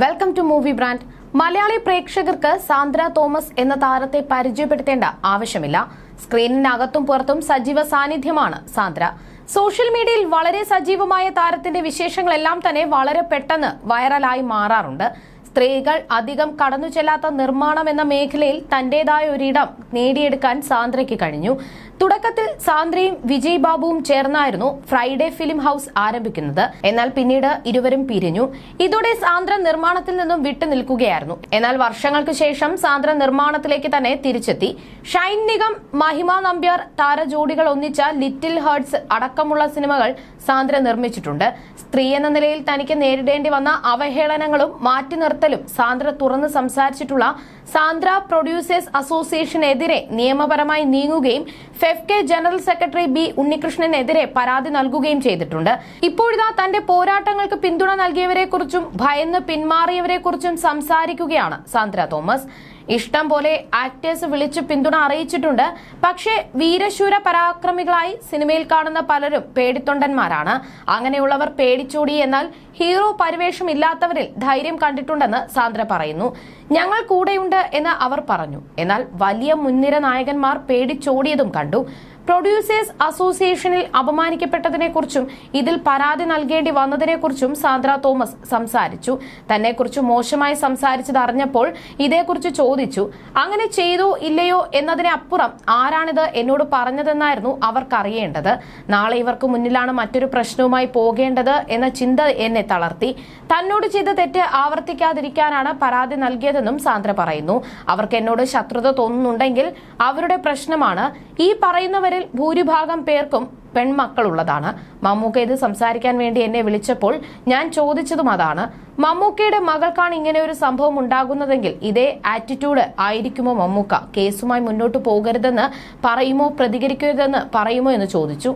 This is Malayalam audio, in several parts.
Welcome to movie brand Malayali പ്രേക്ഷകർക്ക് സാന്ദ്ര തോമസ് എന്ന താരത്തെ പരിചയപ്പെടുത്തേണ്ട ആവശ്യമില്ല. സ്ക്രീനിനകത്തും പുറത്തും സജീവ സാന്നിധ്യമാണ് സാന്ദ്ര. സോഷ്യൽ മീഡിയയിൽ വളരെ സജീവമായ താരത്തിന്റെ വിശേഷങ്ങളെല്ലാം തന്നെ വളരെ പെട്ടെന്ന് വൈറലായി മാറാറുണ്ട്. സ്ത്രീകൾ അധികം കടന്നു ചെല്ലാത്ത നിർമ്മാണം എന്ന മേഖലയിൽ തന്റേതായ ഒരിടം നേടിയെടുക്കാൻ സാന്ദ്രയ്ക്ക് കഴിഞ്ഞു. തുടക്കത്തിൽ സാന്ദ്രയും വിജയ് ബാബുവും ചേർന്നായിരുന്നു ഫ്രൈഡേ ഫിലിം ഹൗസ് ആരംഭിക്കുന്നത്. എന്നാൽ പിന്നീട് ഇരുവരും പിരിഞ്ഞു. ഇതോടെ സാന്ദ്ര നിർമ്മാണത്തിൽ നിന്നും വിട്ടു നിൽക്കുകയായിരുന്നു. എന്നാൽ വർഷങ്ങൾക്ക് ശേഷം സാന്ദ്ര നിർമ്മാണത്തിലേക്ക് തന്നെ തിരിച്ചെത്തി. ഷൈൻ നിഗം മഹിമ നമ്പ്യാർ താരജോഡികൾ ഒന്നിച്ച ലിറ്റിൽ ഹേർട്സ് അടക്കമുള്ള സിനിമകൾ സാന്ദ്ര നിർമ്മിച്ചിട്ടുണ്ട്. സ്ത്രീ എന്ന നിലയിൽ തനിക്ക് നേരിടേണ്ടി വന്ന അവഹേളനങ്ങളും മാറ്റി നിർത്തലും സാന്ദ്ര തുറന്ന് സംസാരിച്ചിട്ടുള്ള സാന്ദ്ര പ്രൊഡ്യൂസേഴ്സ് അസോസിയേഷനെതിരെ നിയമപരമായി നീങ്ങുകയും ഫെഫ്കെ ജനറൽ സെക്രട്ടറി ബി ഉണ്ണികൃഷ്ണനെതിരെ പരാതി നൽകുകയും ചെയ്തിട്ടുണ്ട്. ഇപ്പോഴിതാ തന്റെ പോരാട്ടങ്ങൾക്ക് പിന്തുണ നൽകിയവരെക്കുറിച്ചും ഭയന്ന് പിന്മാറിയവരെക്കുറിച്ചും സംസാരിക്കുകയാണ് സാന്ദ്ര തോമസ്. ഇഷ്ടം പോലെ ആക്ടേഴ്സ് വിളിച്ച് പിന്തുണ അറിയിച്ചിട്ടുണ്ട്. പക്ഷേ വീരശൂര പരാക്രമികളായി സിനിമയിൽ കാണുന്ന പലരും പേടിത്തൊണ്ടന്മാരാണ്. അങ്ങനെയുള്ളവർ പേടിച്ചോടി എന്നാൽ ഹീറോ പരിവേഷം ഇല്ലാത്തവരിൽ ധൈര്യം കണ്ടിട്ടുണ്ടെന്ന് സാന്ദ്ര പറയുന്നു. ഞങ്ങൾ കൂടെയുണ്ട് എന്ന് അവർ പറഞ്ഞു. എന്നാൽ വലിയ മുൻനിര നായകന്മാർ പേടിച്ചോടിയതും കണ്ടു. പ്രൊഡ്യൂസേഴ്സ് അസോസിയേഷനിൽ അപമാനിക്കപ്പെട്ടതിനെക്കുറിച്ചും ഇതിൽ പരാതി നൽകേണ്ടി വന്നതിനെക്കുറിച്ചും സാന്ദ്ര തോമസ് സംസാരിച്ചു. തന്നെക്കുറിച്ച് മോശമായി സംസാരിച്ചത് അറിഞ്ഞപ്പോൾ ഇതേക്കുറിച്ച് ചോദിച്ചു. അങ്ങനെ ചെയ്തോ ഇല്ലയോ എന്നതിനപ്പുറം ആരാണിത് എന്നോട് പറഞ്ഞതെന്നായിരുന്നു അവർക്കറിയേണ്ടത്. നാളെ ഇവർക്ക് മുന്നിലാണ് മറ്റൊരു പ്രശ്നവുമായി പോകേണ്ടത് എന്ന ചിന്ത എന്നെ തളർത്തി. തന്നോട് ചെയ്ത തെറ്റ് ആവർത്തിക്കാതിരിക്കാനാണ് പരാതി നൽകിയതെന്നും സാന്ദ്ര പറയുന്നു. അവർക്ക് എന്നോട് ശത്രുത തോന്നുന്നുണ്ടെങ്കിൽ അവരുടെ പ്രശ്നമാണ്. ഈ പറയുന്നവരിൽ ഭൂരിഭാഗം പേർക്കും പെൺമക്കളുള്ളതാണ്. മമ്മൂക്ക ഇത് സംസാരിക്കാൻ വേണ്ടി എന്നെ വിളിച്ചപ്പോൾ ഞാൻ ചോദിച്ചതും അതാണ്. മമ്മൂക്കയുടെ മകൾക്കാണ് ഇങ്ങനെ ഒരു സംഭവം ഉണ്ടാകുന്നതെങ്കിൽ ഇതേ ആറ്റിറ്റ്യൂഡ് ആയിരിക്കുമോ മമ്മൂക്ക? കേസുമായി മുന്നോട്ട് പോകരുതെന്ന് പറയുമോ? പ്രതികരിക്കരുതെന്ന് പറയുമോ എന്ന് ചോദിച്ചു.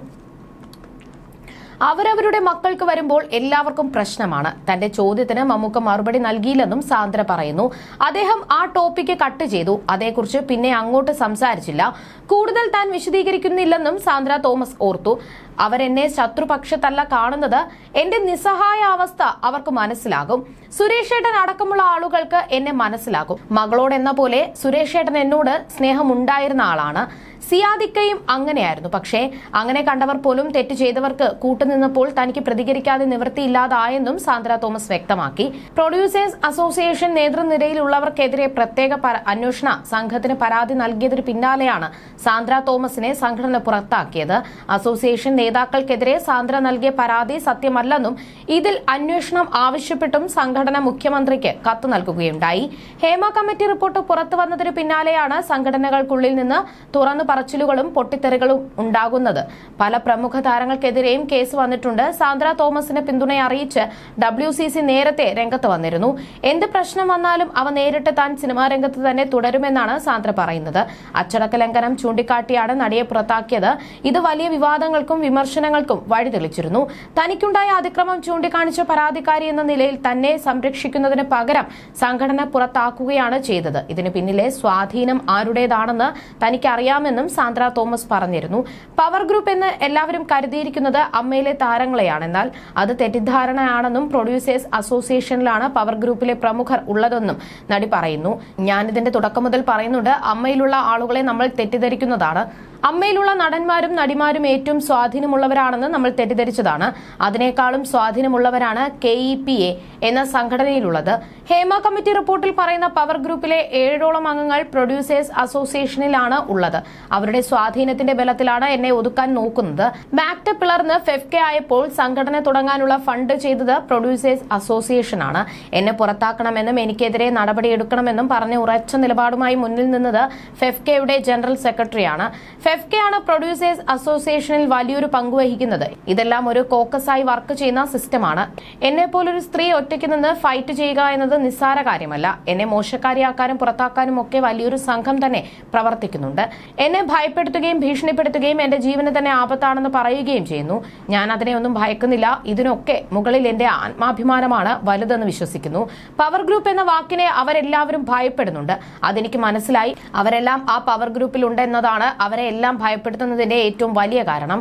അവരവരുടെ മക്കൾക്ക് വരുമ്പോൾ എല്ലാവർക്കും പ്രശ്നമാണ്. തന്റെ ചോദ്യത്തിന് മമ്മൂക്ക മറുപടി നൽകിയില്ലെന്നും സാന്ദ്ര പറയുന്നു. അദ്ദേഹം ആ ടോപ്പിക്ക് കട്ട് ചെയ്തു. അതേക്കുറിച്ച് പിന്നെ അങ്ങോട്ട് സംസാരിച്ചില്ല. കൂടുതൽ താൻ വിശദീകരിക്കുന്നില്ലെന്നും സാന്ദ്ര തോമസ് ഓർത്തു. അവരെന്നെ ശത്രുപക്ഷത്തല്ല കാണുന്നത്. എന്റെ നിസ്സഹായ അവസ്ഥ അവർക്ക് മനസ്സിലാകും. സുരേഷ് ഏട്ടൻ അടക്കമുള്ള ആളുകൾക്ക് എന്നെ മനസ്സിലാകും. മകളോടെന്ന പോലെ സുരേഷ് ഏട്ടൻ എന്നോട് സ്നേഹമുണ്ടായിരുന്ന ആളാണ്. സിയാദിക്കയും അങ്ങനെയായിരുന്നു. പക്ഷേ അങ്ങനെ കണ്ടവർ പോലും തെറ്റ് ചെയ്തവർക്ക് കൂട്ടുനിന്നപ്പോൾ തനിക്ക് പ്രതികരിക്കാതെ നിവൃത്തിയില്ലാതായെന്നും സാന്ദ്ര തോമസ് വ്യക്തമാക്കി. പ്രൊഡ്യൂസേഴ്സ് അസോസിയേഷൻ നേതൃനിരയിലുള്ളവർക്കെതിരെ പ്രത്യേക അന്വേഷണ സംഘത്തിന് പരാതി നൽകിയതിന് പിന്നാലെയാണ് സാന്ദ്ര തോമസിനെ സംഘടന പുറത്താക്കിയത്. അസോസിയേഷൻ നേതാക്കൾക്കെതിരെ സാന്ദ്ര നൽകിയ പരാതി സത്യമല്ലെന്നും ഇതിൽ അന്വേഷണം ആവശ്യപ്പെട്ടും സംഘടന മുഖ്യമന്ത്രിക്ക് കത്ത് നൽകുകയുണ്ടായി. ഹേമ കമ്മിറ്റി റിപ്പോർട്ട് പുറത്തു വന്നതിന് പിന്നാലെയാണ് സംഘടനകൾക്കുള്ളിൽ നിന്ന് തുറന്നു പറച്ചിലുകളും പൊട്ടിത്തെറികളും ഉണ്ടാകുന്നത്. പല പ്രമുഖ താരങ്ങൾക്കെതിരെയും കേസ് വന്നിട്ടുണ്ട്. സാന്ദ്ര തോമസിന് പിന്തുണ അറിയിച്ച് ഡബ്ല്യു സി സി നേരത്തെ രംഗത്ത് വന്നിരുന്നു. എന്ത് പ്രശ്നം വന്നാലും അവ നേരിട്ട് താൻ സിനിമാ രംഗത്ത് തന്നെ തുടരുമെന്നാണ് സാന്ദ്ര പറയുന്നത്. അച്ചടക്ക ലംഘനം ചൂണ്ടിക്കാട്ടിയാണ് നടിയെ പുറത്താക്കിയത്. ഇത് വലിയ വിവാദങ്ങൾക്കും വിമർശനങ്ങൾക്കും വഴിതെളിച്ചിരുന്നു. തനിക്കുണ്ടായ അതിക്രമം ചൂണ്ടിക്കാണിച്ച പരാതിക്കാരി എന്ന നിലയിൽ തന്നെ സംരക്ഷിക്കുന്നതിന് പകരം സംഘടന പുറത്താക്കുകയാണ് ചെയ്തത്. ഇതിന് പിന്നിലെ സ്വാധീനം ആരുടേതാണെന്ന് തനിക്കറിയാമെന്നും സാന്ദ്ര തോമസ് പറഞ്ഞിരുന്നു. പവർ ഗ്രൂപ്പ് എന്ന് എല്ലാവരും കരുതിയിരിക്കുന്നത് അമ്മയിലെ താരങ്ങളെയാണ്. എന്നാൽ അത് തെറ്റിദ്ധാരണയാണെന്നും പ്രൊഡ്യൂസേഴ്സ് അസോസിയേഷനിലാണ് പവർ ഗ്രൂപ്പിലെ പ്രമുഖർ ഉള്ളതെന്നും നടി പറയുന്നു. ഞാനിതിന്റെ തുടക്കം മുതൽ പറയുന്നുണ്ട്. അമ്മയിലുള്ള ആളുകളെ നമ്മൾ തെറ്റിദ്ധരിക്കുന്നതാണ്. അമ്മയിലുള്ള നടന്മാരും നടിമാരും ഏറ്റവും സ്വാധീനമുള്ളവരാണെന്ന് നമ്മൾ തെറ്റിദ്ധരിച്ചതാണ്. അതിനേക്കാളും സ്വാധീനമുള്ളവരാണ് കെ ഇ പി എ എന്ന സംഘടനയിലുള്ളത്. ഹേമ കമ്മിറ്റി റിപ്പോർട്ടിൽ പറയുന്ന പവർ ഗ്രൂപ്പിലെ ഏഴോളം അംഗങ്ങൾ പ്രൊഡ്യൂസേഴ്സ് അസോസിയേഷനിലാണ് ഉള്ളത്. അവരുടെ സ്വാധീനത്തിന്റെ ബലത്തിലാണ് എന്നെ ഒതുക്കാൻ നോക്കുന്നത്. മാക്ട് പിളർന്ന് ഫെഫ്കെ ആയപ്പോൾ സംഘടന തുടങ്ങാനുള്ള ഫണ്ട് ചെയ്തത് പ്രൊഡ്യൂസേഴ്സ് അസോസിയേഷൻ ആണ് എന്നെ പുറത്താക്കണമെന്നും എനിക്കെതിരെ നടപടിയെടുക്കണമെന്നും പറഞ്ഞ ഉറച്ച നിലപാടുമായി മുന്നിൽ നിന്നത് ഫെഫ്കെയുടെ ജനറൽ സെക്രട്ടറിയാണ്. ഫെഫ്കെ ആണ് പ്രൊഡ്യൂസേഴ്സ് അസോസിയേഷനിൽ വലിയൊരു പങ്ക് വഹിക്കുന്നത്. ഇതെല്ലാം ഒരു കോക്കസായി വർക്ക് ചെയ്യുന്ന സിസ്റ്റമാണ്. എന്നെ പോലൊരു സ്ത്രീ ഒറ്റയ്ക്ക് നിന്ന് ഫൈറ്റ് ചെയ്യുക എന്നത് നിസ്സാര കാര്യമല്ല. എന്നെ മോശക്കാരിയാക്കാനും പുറത്താക്കാനും ഒക്കെ വലിയൊരു സംഘം തന്നെ പ്രവർത്തിക്കുന്നുണ്ട്. എന്നെ ഭയപ്പെടുത്തുകയും ഭീഷണിപ്പെടുത്തുകയും എന്റെ ജീവന് തന്നെ ആപത്താണെന്ന് പറയുകയും ചെയ്യുന്നു. ഞാൻ അതിനെ ഒന്നും ഭയക്കുന്നില്ല. ഇതിനൊക്കെ മുകളിൽ എന്റെ ആത്മാഭിമാനമാണ് വലുതെന്ന് വിശ്വസിക്കുന്നു. പവർ ഗ്രൂപ്പ് എന്ന വാക്കിനെ അവരെല്ലാവരും ഭയപ്പെടുന്നുണ്ട്. അതെനിക്ക് മനസ്സിലായി. അവരെല്ലാം ആ പവർ ഗ്രൂപ്പിൽ ഉണ്ടെന്നതാണ് അവരെ എല്ലാം ഭയപ്പെടുത്തുന്നതിന്റെ ഏറ്റവും വലിയ കാരണം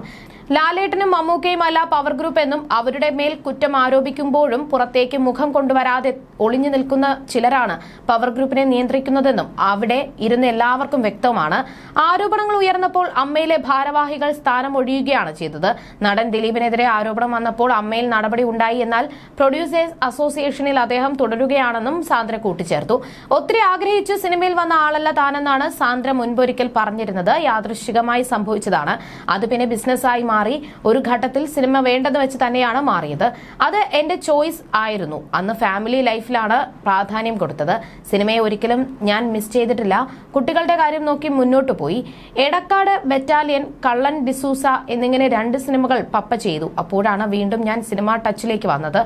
ലാലേട്ടനും മമ്മൂക്കയും അല്ല പവർ ഗ്രൂപ്പ് എന്നും അവരുടെ മേൽ കുറ്റം ആരോപിക്കുമ്പോഴും പുറത്തേക്ക് മുഖം കൊണ്ടുവരാതെ ഒളിഞ്ഞു നിൽക്കുന്ന ചിലരാണ് പവർ ഗ്രൂപ്പിനെ നിയന്ത്രിക്കുന്നതെന്നും അവിടെ ഇരുന്ന് എല്ലാവർക്കും വ്യക്തമാണ്. ആരോപണങ്ങൾ ഉയർന്നപ്പോൾ അമ്മയിലെ ഭാരവാഹികൾ സ്ഥാനം ഒഴിയുകയാണ് ചെയ്തത്. നടൻ ദിലീപിനെതിരെ ആരോപണം വന്നപ്പോൾ അമ്മയിൽ നടപടി ഉണ്ടായി എന്നാൽ പ്രൊഡ്യൂസേഴ്സ് അസോസിയേഷനിൽ അദ്ദേഹം തുടരുകയാണെന്നും സാന്ദ്ര കൂട്ടിച്ചേർത്തു. ഒത്തിരി ആഗ്രഹിച്ച് സിനിമയിൽ വന്ന ആളല്ല താനെന്നാണ് സാന്ദ്ര മുൻപൊരിക്കൽ പറഞ്ഞിരുന്നത്. യാദൃശികമായി സംഭവിച്ചതാണ്. അത് പിന്നെ ബിസിനസ്സായി മാറി ഒരു ഘട്ടത്തിൽ സിനിമ വേണ്ടെന്ന് വെച്ച് തന്നെയാണ് മാറിയത്. അത് എന്റെ ചോയ്സ് ആയിരുന്നു. അന്ന് ഫാമിലി ലൈഫിലാണ് പ്രാധാന്യം കൊടുത്തത്. സിനിമയെ ഒരിക്കലും ഞാൻ മിസ് ചെയ്തിട്ടില്ല. കുട്ടികളുടെ കാര്യം നോക്കി മുന്നോട്ട് പോയി. എടക്കാട് ബറ്റാലിയൻ കള്ളൻ ഡിസൂസ എന്നിങ്ങനെ രണ്ട് സിനിമകൾ പപ്പ ചെയ്തു. അപ്പോഴാണ് വീണ്ടും ഞാൻ സിനിമ ടച്ചിലേക്ക് വന്നത്.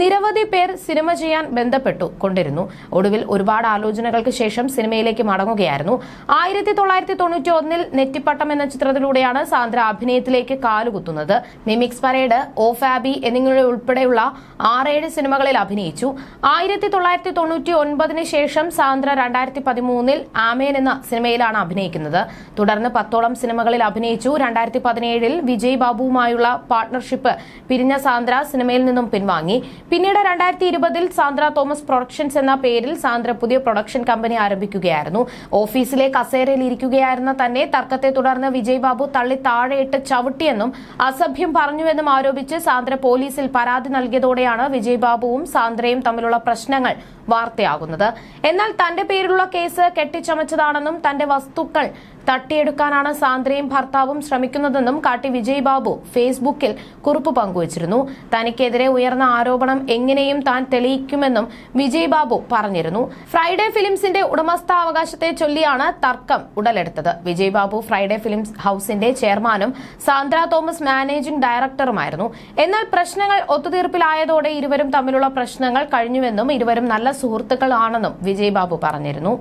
നിരവധി പേർ സിനിമ ചെയ്യാൻ ബന്ധപ്പെട്ടു കൊണ്ടിരുന്നു. ഒടുവിൽ ഒരുപാട് ആലോചനകൾക്ക് ശേഷം സിനിമയിലേക്ക് മടങ്ങുകയായിരുന്നു. ആയിരത്തി തൊള്ളായിരത്തി തൊണ്ണൂറ്റി ഒന്നിൽ നെറ്റിപ്പട്ടം എന്ന ചിത്രത്തിലൂടെയാണ് സാന്ദ്ര അഭിനയത്തിലേക്ക് കാലുകുത്തുന്നത് മിമിക്സ് പരേഡ് ഓ ഫാബി എന്നിങ്ങനെ ഉൾപ്പെടെയുള്ള ആറേഴ് സിനിമകളിൽ അഭിനയിച്ചു. ആയിരത്തി തൊള്ളായിരത്തി തൊണ്ണൂറ്റി ഒൻപതിന് ശേഷം സാന്ദ്ര രണ്ടായിരത്തി പതിമൂന്നിൽ ആമേൻ എന്ന സിനിമയിലാണ് അഭിനയിക്കുന്നത്. തുടർന്ന് പത്തോളം സിനിമകളിൽ അഭിനയിച്ചു. രണ്ടായിരത്തി പതിനേഴിൽ വിജയ് ബാബുവുമായുള്ള പാർട്ണർഷിപ്പ് പിരിഞ്ഞ സാന്ദ്ര സിനിമയിൽ നിന്നും പിൻവാങ്ങി. പിന്നീട് രണ്ടായിരത്തി ഇരുപതിൽ സാന്ദ്ര തോമസ് പ്രൊഡക്ഷൻസ് എന്ന പേരിൽ സാന്ദ്ര പുതിയ പ്രൊഡക്ഷൻ കമ്പനി ആരംഭിക്കുകയായിരുന്നു. ഓഫീസിലെ കസേരയിൽ ഇരിക്കുകയായിരുന്ന തന്നെ തർക്കത്തെ തുടർന്ന് വിജയ് ബാബു തള്ളി താഴെയിട്ട് ചവിട്ടിയെന്നും അസഭ്യം പറഞ്ഞുവെന്നും ആരോപിച്ച് സാന്ദ്ര പോലീസിൽ പരാതി നൽകിയതോടെയാണ് വിജയ് ബാബുവും സാന്ദ്രയും തമ്മിലുള്ള പ്രശ്നങ്ങൾ വാർത്തയാകുന്നത്. എന്നാൽ തന്റെ പേരിലുള്ള കേസ് കെട്ടിച്ചമച്ചതാണെന്നും തന്റെ വസ്തുക്കൾ തട്ടിയെടുക്കാനാണ് സാന്ദ്രയും ഭർത്താവും ശ്രമിക്കുന്നതെന്നും കാട്ടി വിജയ് ബാബു ഫേസ്ബുക്കിൽ കുറിപ്പ് പങ്കുവച്ചിരുന്നു. തനിക്കെതിരെ ഉയർന്ന ആരോപണം എങ്ങനെയും താൻ തെളിയിക്കുമെന്നും വിജയ് ബാബു പറഞ്ഞിരുന്നു. ഫ്രൈഡേ ഫിലിംസിന്റെ ഉടമസ്ഥാവകാശത്തെ ചൊല്ലിയാണ് തർക്കം ഉടലെടുത്തത്. വിജയ് ബാബു ഫ്രൈഡേ ഫിലിംസ് ഹൌസിന്റെ ചെയർമാനും സാന്ദ്ര തോമസ് മാനേജിംഗ് ഡയറക്ടറുമായിരുന്നു. എന്നാൽ പ്രശ്നങ്ങൾ ഒത്തുതീർപ്പിലായതോടെ ഇരുവരും തമ്മിലുള്ള പ്രശ്നങ്ങൾ കഴിഞ്ഞുവെന്നും ഇരുവരും നല്ല സുഹൃത്തുക്കളാണെന്നും വിജയ് ബാബു പറഞ്ഞിരുന്നു.